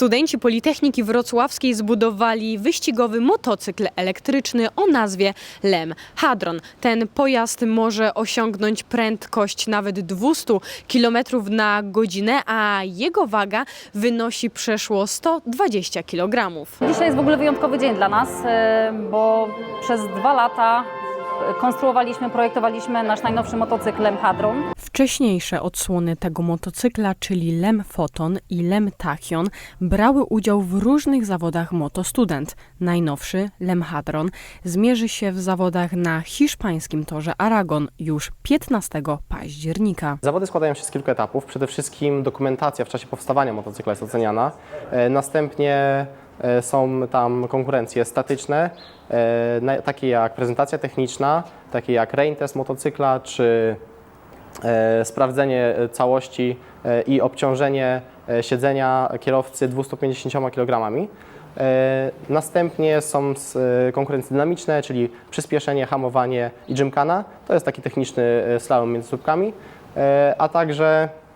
Studenci Politechniki Wrocławskiej zbudowali wyścigowy motocykl elektryczny o nazwie LEM Hadron. Ten pojazd może osiągnąć prędkość nawet 200 km na godzinę, a jego waga wynosi przeszło 120 kg. Dzisiaj jest w ogóle wyjątkowy dzień dla nas, e, bo przez dwa lata konstruowaliśmy, projektowaliśmy nasz najnowszy motocykl Lem Hadron. Wcześniejsze odsłony tego motocykla, czyli Lem Photon i Lem Tachyon, brały udział w różnych zawodach motostudent. Najnowszy, Lem Hadron, zmierzy się w zawodach na hiszpańskim torze Aragon już 15 października. Zawody składają się z kilku etapów. Przede wszystkim dokumentacja w czasie powstawania motocykla jest oceniana. E, Następnie są tam konkurencje statyczne, e, takie jak prezentacja techniczna, takie jak rain test motocykla, czy e, sprawdzenie e, całości e, i obciążenie e, siedzenia kierowcy 250 kg. E, Następnie są e, konkurencje dynamiczne, czyli przyspieszenie, hamowanie i gymkana. To jest taki techniczny e, slalom między słupkami, E, a także e,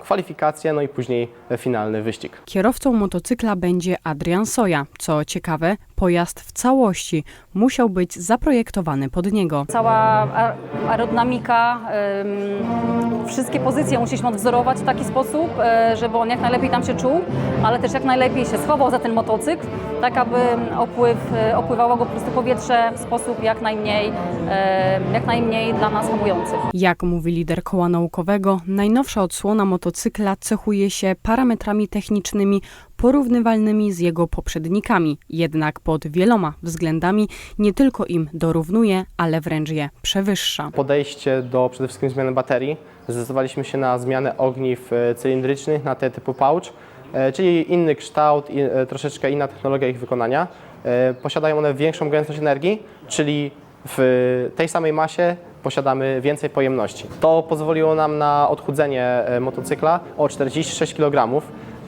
kwalifikacje, no i później e, finalny wyścig. Kierowcą motocykla będzie Adrian Soja. Co ciekawe, pojazd w całości musiał być zaprojektowany pod niego. Cała aerodynamika, wszystkie pozycje musieliśmy odwzorować w taki sposób, e, żeby on jak najlepiej tam się czuł, ale też jak najlepiej się schował za ten motocykl, tak aby opływ, e, opływało go po prostu powietrze w sposób jak najmniej, e, jak najmniej dla nas hamujący. Jak mówi lider koła naukowego, najnowsza odsłona motocykla cechuje się parametrami technicznymi porównywalnymi z jego poprzednikami, jednak pod wieloma względami nie tylko im dorównuje, ale wręcz je przewyższa. Podejście do przede wszystkim zmiany baterii. Zdecydowaliśmy się na zmianę ogniw e, cylindrycznych na te typu pouch, e, czyli inny kształt, i, e, troszeczkę inna technologia ich wykonania. Posiadają one większą gęstość energii, czyli w tej samej masie posiadamy więcej pojemności. To pozwoliło nam na odchudzenie e, motocykla o 46 kg,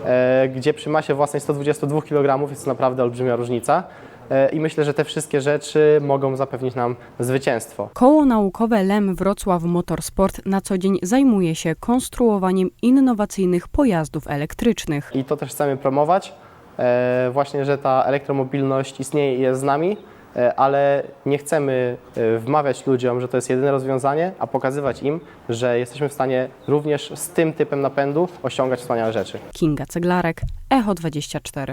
e, gdzie przy masie własnej 122 kg jest to naprawdę olbrzymia różnica. E, I myślę, że te wszystkie rzeczy mogą zapewnić nam zwycięstwo. Koło naukowe LEM Wrocław Motorsport na co dzień zajmuje się konstruowaniem innowacyjnych pojazdów elektrycznych. I to też chcemy promować, właśnie, że ta elektromobilność istnieje i jest z nami, ale nie chcemy e, wmawiać ludziom, że to jest jedyne rozwiązanie, a pokazywać im, że jesteśmy w stanie również z tym typem napędu osiągać wspaniałe rzeczy. Kinga Ceglarek, Echo 24.